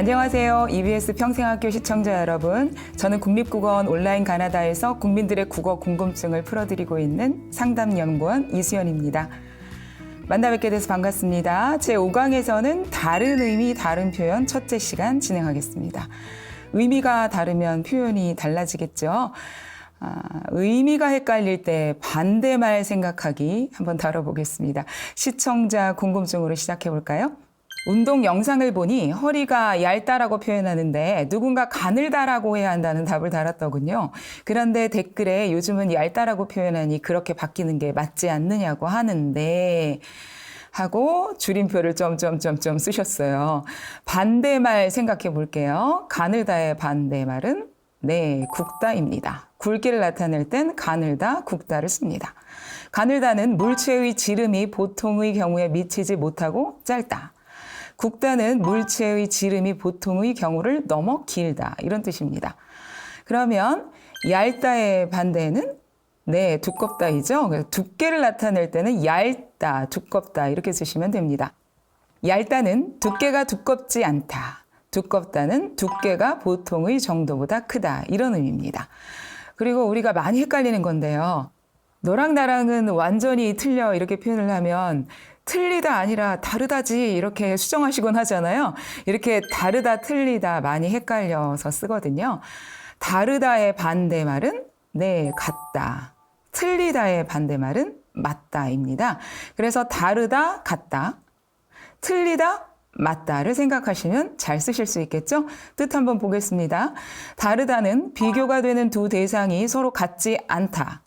안녕하세요. EBS 평생학교 시청자 여러분. 저는 국립국어원 온라인 가나다에서 국민들의 국어 궁금증을 풀어드리고 있는 상담연구원 이수연입니다. 만나 뵙게 돼서 반갑습니다. 제 5강에서는 다른 의미, 다른 표현 첫째 시간 진행하겠습니다. 의미가 다르면 표현이 달라지겠죠. 아, 의미가 헷갈릴 때 반대말 생각하기 한번 다뤄보겠습니다. 시청자 궁금증으로 시작해 볼까요? 운동 영상을 보니 허리가 얇다라고 표현하는데 누군가 가늘다라고 해야 한다는 답을 달았더군요. 그런데 댓글에 요즘은 얇다라고 표현하니 그렇게 바뀌는 게 맞지 않느냐고 하는데 하고 줄임표를 점점점점 쓰셨어요. 반대말 생각해 볼게요. 가늘다의 반대말은 네, 굵다입니다. 굵기를 나타낼 땐 가늘다, 굵다를 씁니다. 가늘다는 물체의 지름이 보통의 경우에 미치지 못하고 짧다. 굵다는 물체의 지름이 보통의 경우를 넘어 길다. 이런 뜻입니다. 그러면 얇다의 반대는 네, 두껍다이죠. 그래서 두께를 나타낼 때는 얇다, 두껍다 이렇게 쓰시면 됩니다. 얇다는 두께가 두껍지 않다. 두껍다는 두께가 보통의 정도보다 크다. 이런 의미입니다. 그리고 우리가 많이 헷갈리는 건데요. 너랑 나랑은 완전히 틀려 이렇게 표현을 하면 틀리다 아니라 다르다지 이렇게 수정하시곤 하잖아요. 이렇게 다르다 틀리다 많이 헷갈려서 쓰거든요. 다르다의 반대말은 네, 같다. 틀리다의 반대말은 맞다입니다. 그래서 다르다, 같다. 틀리다, 맞다를 생각하시면 잘 쓰실 수 있겠죠? 뜻 한번 보겠습니다. 다르다는 비교가 되는 두 대상이 서로 같지 않다.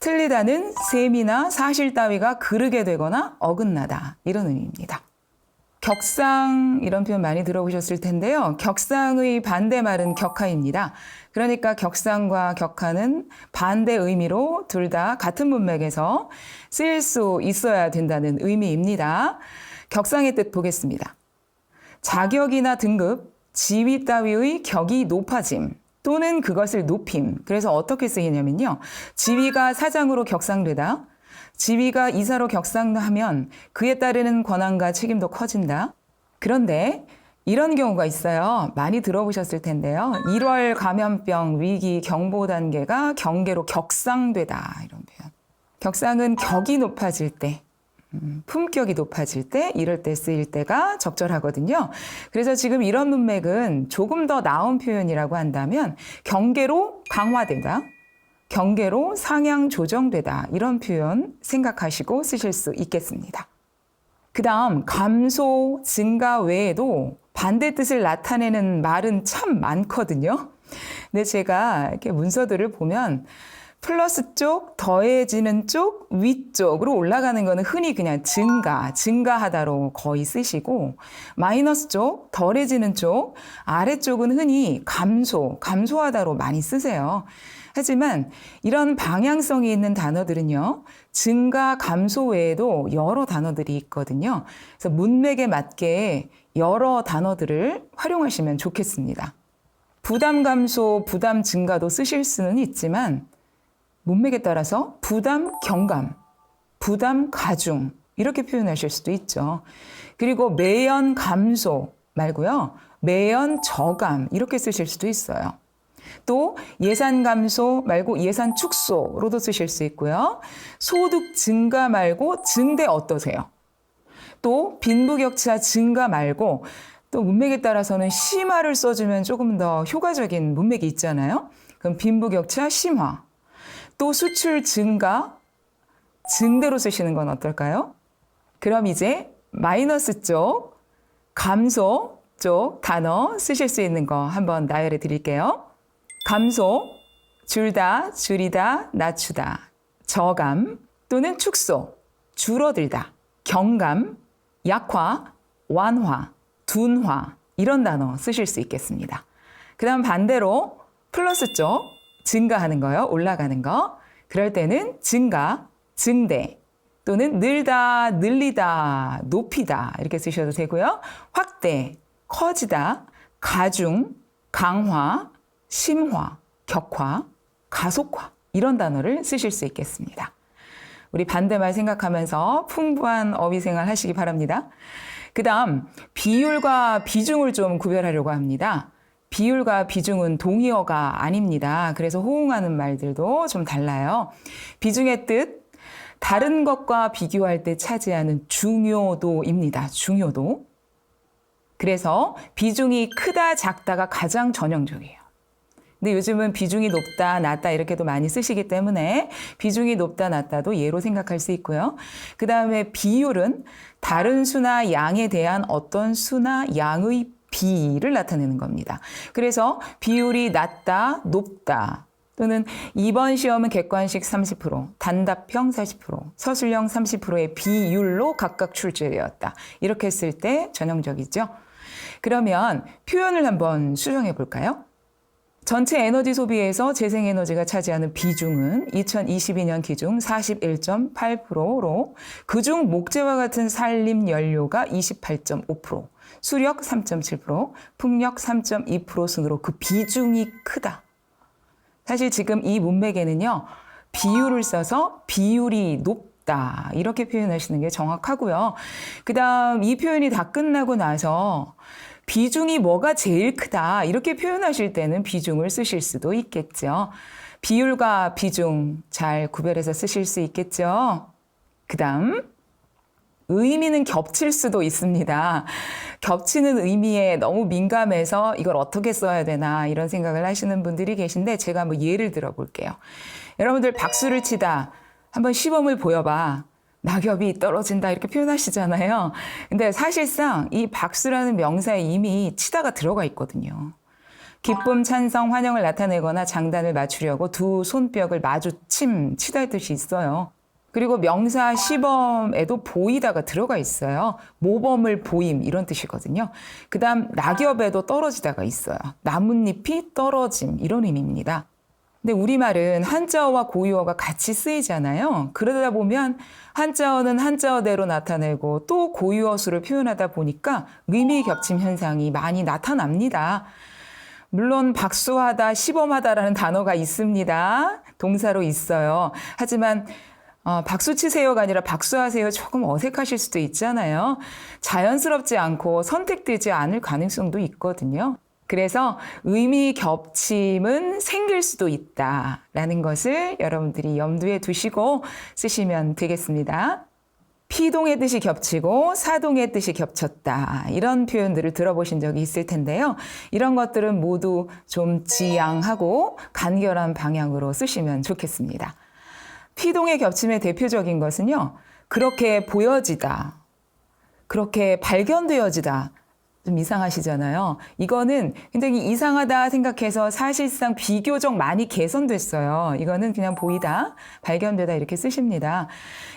틀리다는 셈이나 사실 따위가 그르게 되거나 어긋나다. 이런 의미입니다. 격상 이런 표현 많이 들어보셨을 텐데요. 격상의 반대말은 격하입니다. 그러니까 격상과 격하는 반대 의미로 둘 다 같은 문맥에서 쓰일 수 있어야 된다는 의미입니다. 격상의 뜻 보겠습니다. 자격이나 등급, 지위 따위의 격이 높아짐 또는 그것을 높임. 그래서 어떻게 쓰이냐면요. 지위가 사장으로 격상되다. 지위가 이사로 격상하면 그에 따르는 권한과 책임도 커진다. 그런데 이런 경우가 있어요. 많이 들어보셨을 텐데요. 1월 감염병 위기 경보 단계가 경계로 격상되다. 이런 표현. 격상은 격이 높아질 때, 음, 품격이 높아질 때, 이럴 때 쓰일 때가 적절하거든요. 그래서 지금 이런 문맥은 조금 더 나은 표현이라고 한다면 경계로 강화되다. 경계로 상향 조정되다. 이런 표현 생각하시고 쓰실 수 있겠습니다. 그 다음, 감소, 증가 외에도 반대 뜻을 나타내는 말은 참 많거든요. 근데 제가 이렇게 문서들을 보면 플러스 쪽, 더해지는 쪽, 위쪽으로 올라가는 거는 흔히 그냥 증가, 증가하다로 거의 쓰시고, 마이너스 쪽, 덜해지는 쪽, 아래쪽은 흔히 감소, 감소하다로 많이 쓰세요. 하지만 이런 방향성이 있는 단어들은요, 증가, 감소 외에도 여러 단어들이 있거든요. 그래서 문맥에 맞게 여러 단어들을 활용하시면 좋겠습니다. 부담 감소, 부담 증가도 쓰실 수는 있지만, 문맥에 따라서 부담 경감, 부담 가중 이렇게 표현하실 수도 있죠. 그리고 매연 감소 말고요. 매연 저감 이렇게 쓰실 수도 있어요. 또 예산 감소 말고 예산 축소로도 쓰실 수 있고요. 소득 증가 말고 증대 어떠세요? 또 빈부격차 증가 말고 또 문맥에 따라서는 심화를 써주면 조금 더 효과적인 문맥이 있잖아요. 그럼 빈부격차 심화. 또 수출 증가, 증대로 쓰시는 건 어떨까요? 그럼 이제 마이너스 쪽, 감소 쪽 단어 쓰실 수 있는 거 한번 나열해 드릴게요. 감소, 줄다, 줄이다, 낮추다, 저감 또는 축소, 줄어들다, 경감, 약화, 완화, 둔화 이런 단어 쓰실 수 있겠습니다. 그 다음 반대로 플러스 쪽 증가하는 거요. 올라가는 거. 그럴 때는 증가, 증대 또는 늘다, 늘리다, 높이다 이렇게 쓰셔도 되고요. 확대, 커지다, 가중, 강화, 심화, 격화, 가속화 이런 단어를 쓰실 수 있겠습니다. 우리 반대말 생각하면서 풍부한 어휘 생활 하시기 바랍니다. 그 다음, 비율과 비중을 좀 구별하려고 합니다. 비율과 비중은 동의어가 아닙니다. 그래서 호응하는 말들도 좀 달라요. 비중의 뜻, 다른 것과 비교할 때 차지하는 중요도입니다. 중요도. 그래서 비중이 크다, 작다가 가장 전형적이에요. 근데 요즘은 비중이 높다, 낮다 이렇게도 많이 쓰시기 때문에 비중이 높다, 낮다도 예로 생각할 수 있고요. 그 다음에 비율은 다른 수나 양에 대한 어떤 수나 양의 비를 나타내는 겁니다. 그래서 비율이 낮다, 높다, 또는 이번 시험은 객관식 30%, 단답형 40%, 서술형 30%의 비율로 각각 출제되었다. 이렇게 했을 때 전형적이죠. 그러면 표현을 한번 수정해 볼까요? 전체 에너지 소비에서 재생에너지가 차지하는 비중은 2022년 기준 41.8%로 그중 목재와 같은 산림 연료가 28.5%, 수력 3.7%, 풍력 3.2% 순으로 그 비중이 크다. 사실 지금 이 문맥에는요, 비율을 써서 비율이 높다. 이렇게 표현하시는 게 정확하고요. 그 다음 이 표현이 다 끝나고 나서 비중이 뭐가 제일 크다. 이렇게 표현하실 때는 비중을 쓰실 수도 있겠죠. 비율과 비중 잘 구별해서 쓰실 수 있겠죠. 그 다음, 의미는 겹칠 수도 있습니다. 겹치는 의미에 너무 민감해서 이걸 어떻게 써야 되나 이런 생각을 하시는 분들이 계신데 제가 한번 예를 들어 볼게요. 여러분들 박수를 치다 한번 시범을 보여봐. 낙엽이 떨어진다 이렇게 표현하시잖아요. 근데 사실상 이 박수라는 명사에 이미 치다가 들어가 있거든요. 기쁨, 찬성, 환영을 나타내거나 장단을 맞추려고 두 손뼉을 마주침 치다의 뜻이 있어요. 그리고 명사 시범에도 보이다가 들어가 있어요. 모범을 보임 이런 뜻이거든요. 그 다음 낙엽에도 떨어지다가 있어요. 나뭇잎이 떨어짐 이런 의미입니다. 근데 우리말은 한자어와 고유어가 같이 쓰이잖아요. 그러다 보면 한자어는 한자어대로 나타내고 또 고유어 수를 표현하다 보니까 의미 겹침 현상이 많이 나타납니다. 물론 박수하다, 시범하다라는 단어가 있습니다. 동사로 있어요. 하지만 어, 박수 치세요가 아니라 박수하세요 조금 어색하실 수도 있잖아요. 자연스럽지 않고 선택되지 않을 가능성도 있거든요. 그래서 의미 겹침은 생길 수도 있다라는 것을 여러분들이 염두에 두시고 쓰시면 되겠습니다. 피동의 뜻이 겹치고 사동의 뜻이 겹쳤다. 이런 표현들을 들어보신 적이 있을 텐데요. 이런 것들은 모두 좀 지양하고 간결한 방향으로 쓰시면 좋겠습니다. 피동의 겹침의 대표적인 것은요. 그렇게 보여지다. 그렇게 발견되어지다. 좀 이상하시잖아요. 이거는 굉장히 이상하다 생각해서 사실상 비교적 많이 개선됐어요. 이거는 그냥 보이다, 발견되다 이렇게 쓰십니다.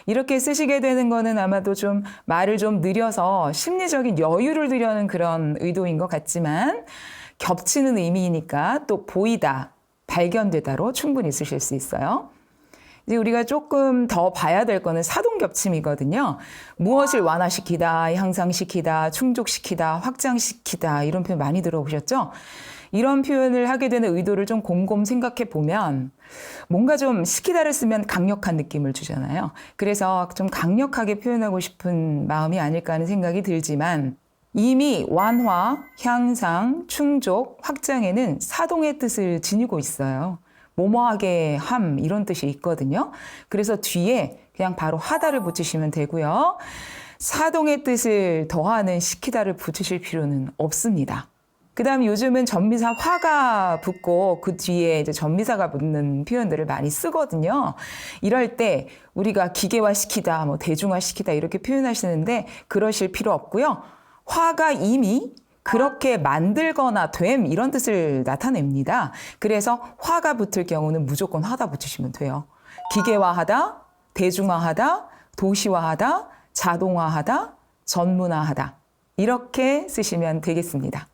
이렇게 쓰시게 되는 거는 아마도 좀 말을 좀 느려서 심리적인 여유를 두려는 그런 의도인 것 같지만 겹치는 의미이니까 또 보이다, 발견되다로 충분히 쓰실 수 있어요. 이제 우리가 조금 더 봐야 될 거는 사동 겹침이거든요. 무엇을 완화시키다, 향상시키다, 충족시키다, 확장시키다 이런 표현 많이 들어보셨죠? 이런 표현을 하게 되는 의도를 좀 곰곰 생각해 보면 뭔가 좀 시키다를 쓰면 강력한 느낌을 주잖아요. 그래서 좀 강력하게 표현하고 싶은 마음이 아닐까 하는 생각이 들지만 이미 완화, 향상, 충족, 확장에는 사동의 뜻을 지니고 있어요. 뭐뭐하게 함 이런 뜻이 있거든요. 그래서 뒤에 그냥 바로 하다를 붙이시면 되고요. 사동의 뜻을 더하는 시키다를 붙이실 필요는 없습니다. 그 다음 요즘은 전미사 화가 붙고 그 뒤에 이제 전미사가 붙는 표현들을 많이 쓰거든요. 이럴 때 우리가 기계화 시키다, 뭐 대중화 시키다 이렇게 표현하시는데 그러실 필요 없고요. 화가 이미 그렇게 만들거나 됨 이런 뜻을 나타냅니다. 그래서 화가 붙을 경우는 무조건 하다 붙이시면 돼요. 기계화하다, 대중화하다, 도시화하다, 자동화하다, 전문화하다. 이렇게 쓰시면 되겠습니다.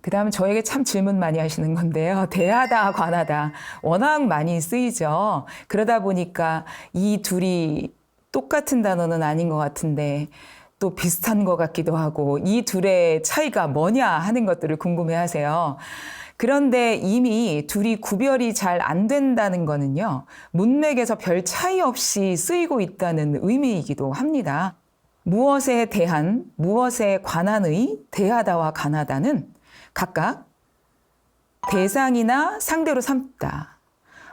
그 다음 저에게 참 질문 많이 하시는 건데요. 대하다, 관하다. 워낙 많이 쓰이죠. 그러다 보니까 이 둘이 똑같은 단어는 아닌 것 같은데 또 비슷한 것 같기도 하고 이 둘의 차이가 뭐냐 하는 것들을 궁금해 하세요. 그런데 이미 둘이 구별이 잘 안 된다는 거는요. 문맥에서 별 차이 없이 쓰이고 있다는 의미이기도 합니다. 무엇에 대한, 무엇에 관한의 대하다와 관하다는 각각 대상이나 상대로 삼다.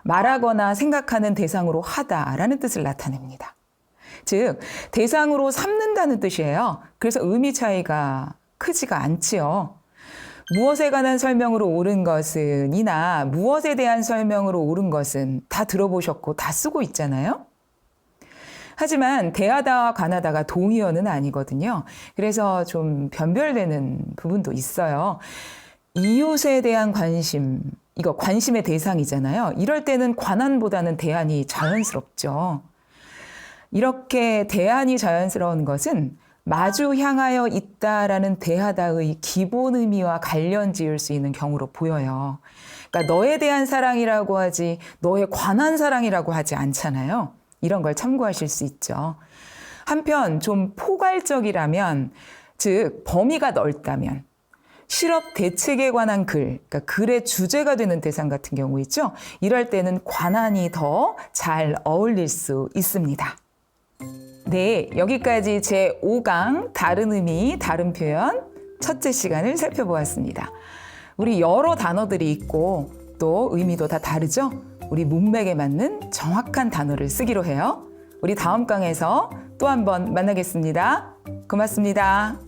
말하거나 생각하는 대상으로 하다라는 뜻을 나타냅니다. 즉, 대상으로 삼는다는 뜻이에요. 그래서 의미 차이가 크지가 않지요. 무엇에 관한 설명으로 옳은 것은 이나 무엇에 대한 설명으로 옳은 것은 다 들어보셨고 다 쓰고 있잖아요. 하지만 대하다와 관하다가 동의어는 아니거든요. 그래서 좀 변별되는 부분도 있어요. 이웃에 대한 관심, 이거 관심의 대상이잖아요. 이럴 때는 관한보다는 대안이 자연스럽죠. 이렇게 대안이 자연스러운 것은 마주 향하여 있다라는 대하다의 기본 의미와 관련 지을 수 있는 경우로 보여요. 그러니까 너에 대한 사랑이라고 하지 너에 관한 사랑이라고 하지 않잖아요. 이런 걸 참고하실 수 있죠. 한편 좀 포괄적이라면 즉 범위가 넓다면 실업 대책에 관한 글, 그러니까 글의 주제가 되는 대상 같은 경우 있죠. 이럴 때는 관한이 더 잘 어울릴 수 있습니다. 네, 여기까지 제 5강 다른 의미, 다른 표현 첫째 시간을 살펴보았습니다. 우리 여러 단어들이 있고 또 의미도 다 다르죠? 우리 문맥에 맞는 정확한 단어를 쓰기로 해요. 우리 다음 강에서 또 한 번 만나겠습니다. 고맙습니다.